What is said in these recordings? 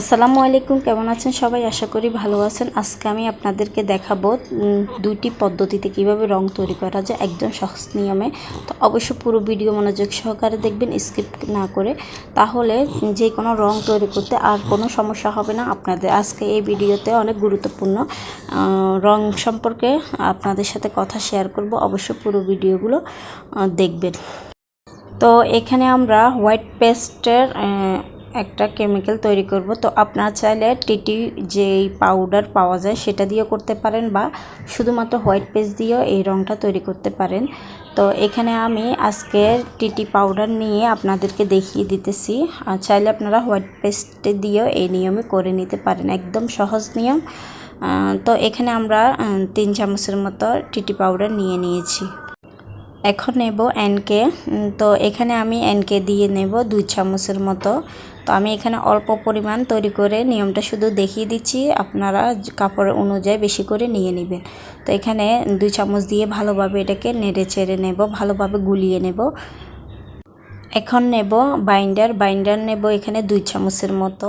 আসসালামু আলাইকুম, কেমন আছেন সবাই? আশা করি ভালো আছেন। আজকে আমি আপনাদেরকে দেখাবো দুইটি পদ্ধতিতে কীভাবে রং তৈরি করা যায় একদম সহজ নিয়মে। তো অবশ্য পুরো ভিডিও মনোযোগ সহকারে দেখবেন, স্কিপ না করে। তাহলে যে কোনো রং তৈরি করতে আর কোনো সমস্যা হবে না। আপনাদের আজকে এই ভিডিওতে অনেক গুরুত্বপূর্ণ রং সম্পর্কে আপনাদের সাথে কথা শেয়ার করব। অবশ্য পুরো ভিডিওগুলো দেখবেন। তো এখানে আমরা হোয়াইট পেস্টের একটা কেমিক্যাল তৈরি করব। তো আপনারা চাইলে টিটি যেই পাউডার পাওয়া যায় সেটা দিয়েও করতে পারেন বা শুধুমাত্র হোয়াইট পেস্ট দিয়েও এই রঙটা তৈরি করতে পারেন। তো এখানে আমি আজকে টিটি পাউডার নিয়ে আপনাদেরকে দেখিয়ে দিতেছি। আর চাইলে আপনারা হোয়াইট পেস্ট দিয়েও এই নিয়মে করে নিতে পারেন। একদম সহজ নিয়ম। তো এখানে আমরা তিন চামচের মতো টিটি পাউডার নিয়ে নিয়েছি। এখন নেব এনকে তো এখানে আমি এনকে দিয়ে নেব দুই চামচের মতো। তো আমি এখানে অল্প পরিমাণ তৈরি করে নিয়মটা শুধু দেখিয়ে দিচ্ছি, আপনারা কাপড় অনুযায়ী বেশি করে নিয়ে নেবেন। তো এখানে দুই চামচ দিয়ে ভালোভাবে এটাকে নেড়ে চেড়ে নেব, ভালোভাবে গুলিয়ে নেব। এখন নেব বাইন্ডার বাইন্ডার নেব এখানে দুই চামচের মতো।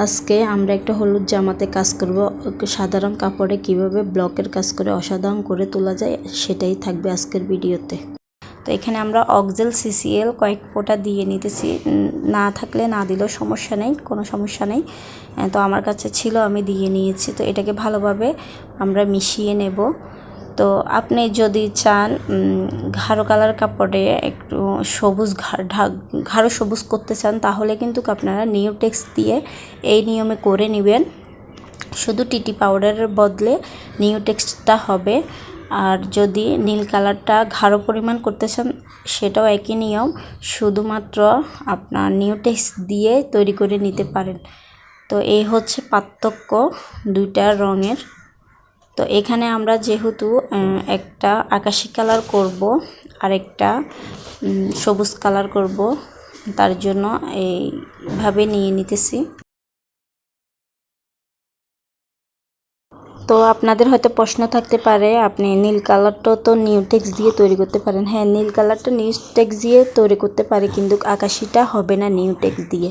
আজকে আমরা একটা হলুদ জামাতে কাজ করব। সাধারণ কাপড়ে কীভাবে ব্লকের কাজ করে অসাধারণ করে তোলা যায় সেটাই থাকবে আজকের ভিডিওতে। তো এখানে আমরা অক্সেল সিসিএল কয়েক ফোঁটা দিয়ে নিতেছি। না থাকলে না দিলেও সমস্যা নেই, কোনো সমস্যা নেই। তো আমার কাছে ছিল, আমি দিয়ে নিয়েছি। তো এটাকে ভালোভাবে আমরা মিশিয়ে নেব। তো আপনি যদি চান গাঢ় কালার কাপড়ে একটু সবুজ ঘা- ঢা- গাঢ় সবুজ করতে চান, তাহলে কিন্তু আপনারা নিউটেক্স দিয়ে এই নিয়মে করে নেবেন। শুধু টিটি পাউডারের বদলে নিউটেক্সটা হবে। আর যদি নীল কালারটা গাঢ় পরিমাণ করতে চান, সেটাও একই নিয়ম। শুধুমাত্র আপনার নিউটেক্স দিয়ে তৈরি করে নিতে পারেন। তো এই হচ্ছে পার্থক্য দুইটা রঙের। তো এখানে আমরা যেহেতু একটা আকাশি কালার করব আর একটা সবুজ কালার করব, তার জন্য এইভাবে নিয়ে নিতেছি। তো আপনাদের হয়তো প্রশ্ন থাকতে পারে, আপনি নীল কালারটা তো নিউটেক্স দিয়ে তৈরি করতে পারেন। হ্যাঁ নীল কালারটা নিউটেক্স দিয়ে তৈরি করতে পারে, কিন্তু আকাশিটা হবে না নিউটেক্স দিয়ে।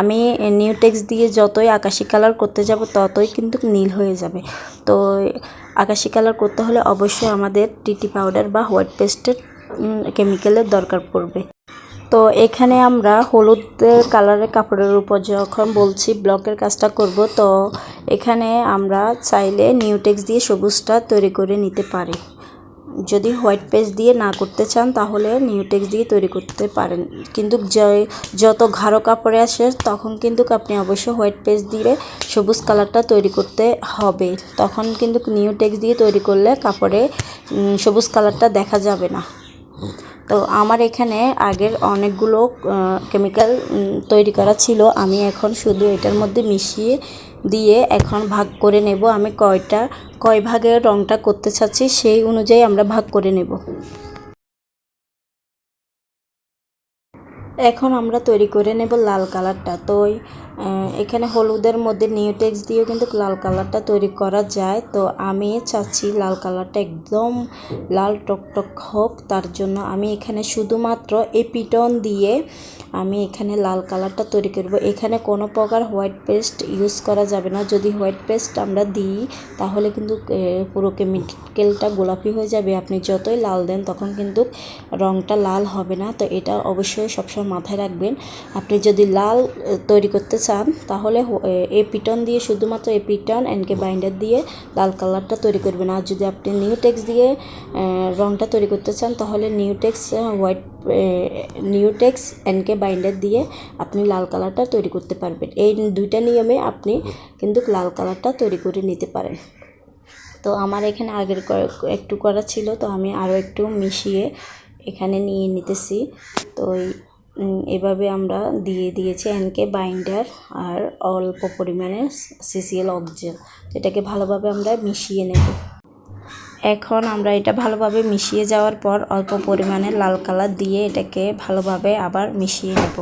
আমি নিউটেক্স দিয়ে যতই আকাশি কালার করতে যাব, ততই কিন্তু নীল হয়ে যাবে। তো আকাশি কালার করতে হলে অবশ্যই আমাদের টিটি পাউডার বা হোয়াইট পেস্টের কেমিক্যালের দরকার পড়বে। তো এখানে আমরা হলুদ কালারের কাপড়ের উপর যখন বলছি ব্লকের কাজটা করব, তো এখানে আমরা চাইলে নিউটেক্স দিয়ে সবুজটা তৈরি করে নিতে পারি। যদি হোয়াইট পেজ দিয়ে না করতে চান, তাহলে নিউটেক্স দিয়ে তৈরি করতে পারেন। কিন্তু যত গাঢ় কাপড়ে আসে, তখন কিন্তু আপনি অবশ্যই হোয়াইট পেজ দিয়ে সবুজ কালারটা তৈরি করতে হবে। তখন কিন্তু নিউটেক্স দিয়ে তৈরি করলে কাপড়ে সবুজ কালারটা দেখা যাবে না। তো আমার এখানে আগের অনেকগুলো কেমিক্যাল তৈরি করা ছিল। আমি এখন শুধু এটার মধ্যে মিশিয়ে দিয়ে এখন ভাগ করে নেব। আমি কয়টা, কয় ভাগের রংটা করতে চাচ্ছি সেই অনুযায়ী আমরা ভাগ করে নেব। এখন আমরা তৈরি করে নেব লাল কালারটা। তো এখানে হলুদের মধ্যে নিউটেক্স দিয়েও কিন্তু লাল কালারটা তৈরি করা যায়। তো আমি চাচ্ছি লাল কালারটা একদম লাল টকটক হোক, তার জন্য আমি এখানে শুধুমাত্র এপিটন দিয়ে আমি এখানে লাল কালারটা তৈরি করব এখানে কোনো প্রকার হোয়াইট পেস্ট ইউজ করা যাবে না। যদি হোয়াইট পেস্ট আমরা দিই, তাহলে কিন্তু পুরো কেমিক্যালটা গোলাপি হয়ে যাবে। আপনি যতই লাল দেন, তখন কিন্তু রংটা লাল হবে না। তো এটা অবশ্যই সবসময় মাথায় রাখবেন। আপনি যদি লাল তৈরি করতে চান তাহলে এপিটন দিয়ে শুধুমাত্র এপিটন এনকে বাইন্ডার দিয়ে লাল কালারটা তৈরি করবেন। আর যদি আপনি নিউটেক্স দিয়ে আহ, রংটা তৈরি করতে চান তাহলে Newtex white Newtex NK binder দিয়ে আপনি লাল কালারটা তৈরি করতে পারবেন। এই দুইটা নিয়মে আপনি কিন্তু লাল কালারটা তৈরি করে নিতে পারেন। তো আমার এখানে আগের একটু করা ছিল তো আমি আরও একটু মিশিয়ে এখানে নিয়ে নিতেছি। তো এভাবে আমরা দিয়ে দিয়েছি এনকে বাইন্ডার আর অল্প পরিমাণে সিসিএল অক্সেল এটাকে ভালোভাবে আমরা মিশিয়ে নেব। এখন আমরা এটা ভালোভাবে মিশিয়ে যাওয়ার পর অল্প পরিমাণে লাল কালার দিয়ে এটাকে ভালোভাবে আবার মিশিয়ে নেব।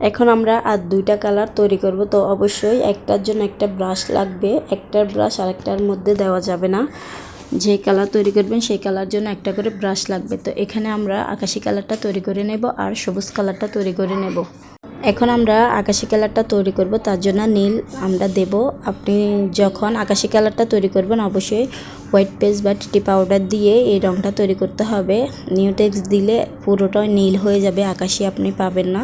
এখন আমরা আর দুইটা কালার তৈরি করব, তো অবশ্যই একটার জন্য একটা ব্রাশ লাগবে, একটার ব্রাশ আরেকটার মধ্যে দেওয়া যাবে না। যে কালার তৈরি করবেন, সেই কালার জন্য একটা করে ব্রাশ লাগবে। তো এখানে আমরা আকাশি কালারটা তৈরি করে নেব আর সবুজ কালারটা তৈরি করে নেব। এখন আমরা আকাশি কালারটা তৈরি করব, তার জন্য নীল আমরা দেব। আপনি যখন আকাশি কালারটা তৈরি করবেন, অবশ্যই হোয়াইট পেস্ট বা টিটি পাউডার দিয়ে এই রঙটা তৈরি করতে হবে। নিউটেক্স দিলে পুরোটাই নীল হয়ে যাবে, আকাশি আপনি পাবেন না।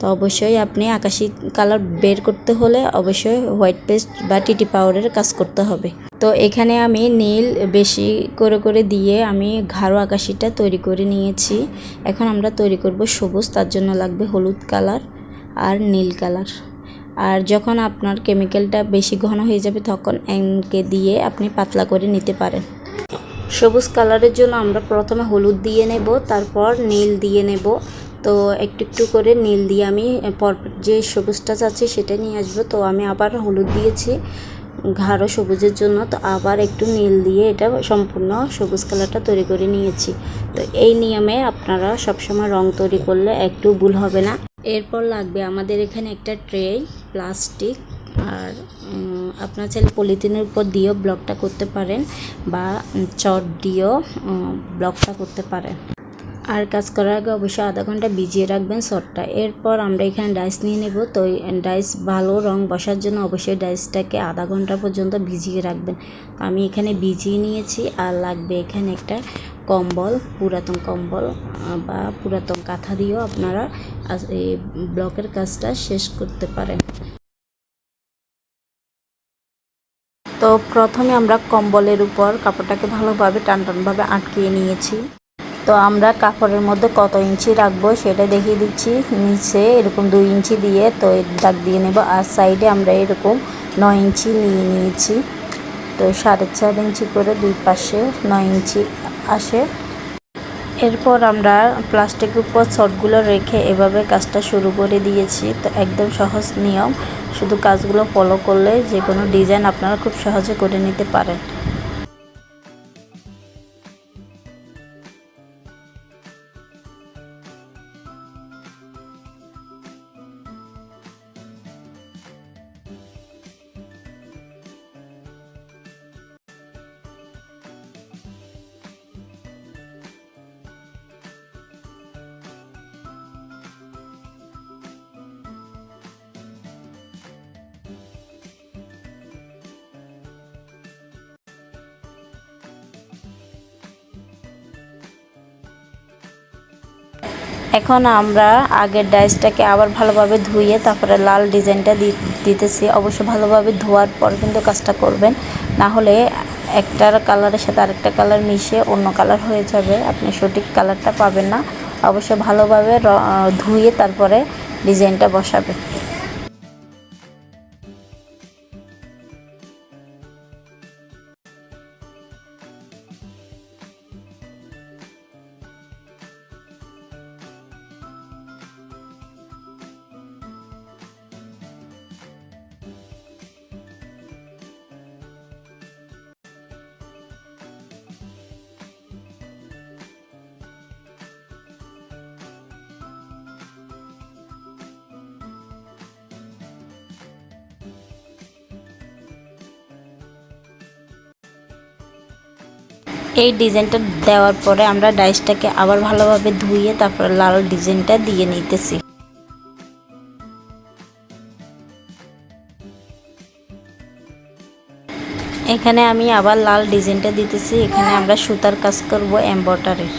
তো অবশ্যই আপনি আকাশি কালার বের করতে হলে অবশ্যই হোয়াইট পেস্ট বা টিটি পাউডারের কাজ করতে হবে। তো এখানে আমি নীল বেশি করে করে দিয়ে আমি ঘাড়ো আকাশিটা তৈরি করে নিয়েছি। এখন আমরা তৈরি করব সবুজ, তার জন্য লাগবে হলুদ কালার। আর নীল কালার। আর যখন আপনার কেমিক্যালটা বেশি ঘন হয়ে যাবে, তখন এনকে দিয়ে আপনি পাতলা করে নিতে পারেন। সবুজ কালারের জন্য আমরা প্রথমে হলুদ দিয়ে নেব, তারপর নীল দিয়ে নেব। তো একটু একটু করে নীল দিয়ে আমি পর যে সবুজটা চাচ্ছি সেটা নিয়ে আসব। তো আমি আবার হলুদ দিয়েছি ঘাড়ো সবুজের জন্য। তো আবার একটু নীল দিয়ে এটা সম্পূর্ণ সবুজ কালারটা তৈরি করে নিয়েছি। তো এই নিয়মে আপনারা সবসময় রং তৈরি করলে একটু ভুল হবে না। এরপর লাগবে আমাদের এখানে একটা ট্রে, প্লাস্টিক, আর আপনার চাইলে পলিথিনের উপর দিয়েও ব্লকটা করতে পারেন বা চট দিয়েও ব্লকটা করতে পারেন। আর কাজ করার আগে অবশ্যই আধা ঘণ্টা ভিজিয়ে রাখবেন সটটা এরপর আমরা এখানে ডাইস নিয়ে নেব। তো ডাইস ভালো রং বসার জন্য অবশ্যই ডাইসটাকে আধা ঘণ্টা পর্যন্ত ভিজিয়ে রাখবেন। আমি এখানে ভিজিয়ে নিয়েছি আর লাগবে এখানে একটা কম্বল, পুরাতন কম্বল বা পুরাতন কাঁথা দিয়েও আপনারা এই ব্লকের কাজটা শেষ করতে পারেন। তো প্রথমে আমরা কম্বলের উপর কাপড়টাকে ভালোভাবে টান টানভাবে আটকিয়ে নিয়েছি। তো আমরা কাপড়ের মধ্যে কত ইঞ্চি রাখব সেটা দেখিয়ে দিচ্ছি। নিচে এরকম দুই ইঞ্চি দিয়ে তো দাগ দিয়ে নেব, আর সাইডে আমরা এরকম নয় ইঞ্চি নিয়ে নিয়েছি। তো সাড়ে চার ইঞ্চি করে দুই পাশে নয় ইঞ্চি আসে। এরপর আমরা প্লাস্টিকের উপর শটগুলো রেখে এভাবে কাজটা শুরু করে দিয়েছি। তো একদম সহজ নিয়ম, শুধু কাজগুলো ফলো করলে যে কোনো ডিজাইন আপনারা খুব সহজে করে নিতে পারেন। এখন আমরা আগের ডাইসটাকে আবার ভালোভাবে ধুয়ে তারপরে লাল ডিজাইনটা দিতেছি। অবশ্য ভালোভাবে ধোয়ার পর কিন্তু কাজটা করবেন। না হলে একটার কালারের সাথে আরেকটা কালার মিশে অন্য কালার হয়ে যাবে। আপনি সঠিক কালারটা পাবেন না। অবশ্য ভালোভাবে ধুয়ে তারপরে ডিজাইনটা বসাবে এই ডিজাইনটা দেওয়ার পরে আমরা ডাইসটাকে আবার ভালোভাবে ধুয়ে তারপরে লাল ডিজাইনটা দিয়ে নিতেছি। এখানে আমি আবার লাল ডিজাইনটা দিতেছি। এখানে আমরা সুতার কাজ করব এম্বয়ডারির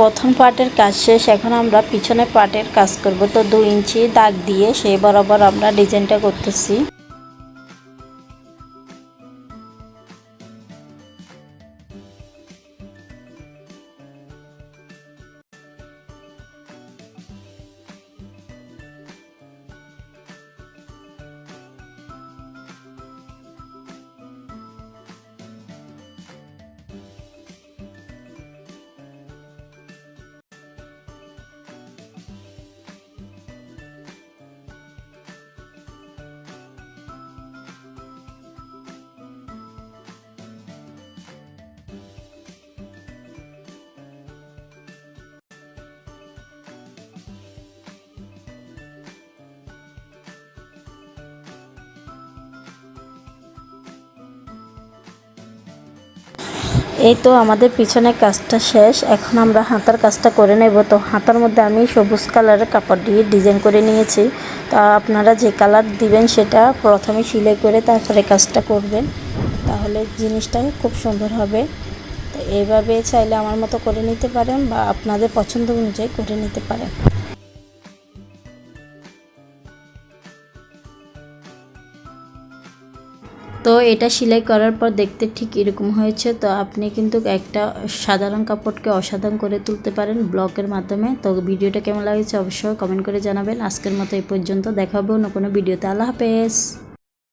প্রথম পার্টের কাজ শেষ, এখন আমরা পিছনে পার্টের কাজ করব। তো দু ইঞ্চি দাগ দিয়ে সেই বরাবর আমরা ডিজাইনটা করতেছি। এই তো আমাদের পিছনে কাজটা শেষ। এখন আমরা হাতার কাজটা করে নেব। তো হাতার মধ্যে আমি সবুজ কালারের কাপড় দিয়ে ডিজাইন করে নিয়েছি। তা আপনারা যে কালার দিবেন সেটা প্রথমে সিলাই করে তারপরে কাজটা করবেন। তাহলে জিনিসটা খুব সুন্দর হবে। তো এইভাবে চাইলে আমার মতো করে নিতে পারেন বা আপনাদের পছন্দ অনুযায়ী করে নিতে পারেন। তো এটা সেলাই করার পর দেখতে ঠিক এরকম হয়েছে। তো আপনি কিন্তু একটা সাধারণ কাপড়কে অসাধারণ করে তুলতে পারেন ব্লকের মাধ্যমে। তো ভিডিওটা কেমন লাগছে অবশ্যই কমেন্ট করে জানাবেন। আজকের মতো এই পর্যন্ত। দেখাবো অন্য কোনো ভিডিওতে। আল্লাহ হাফেজ।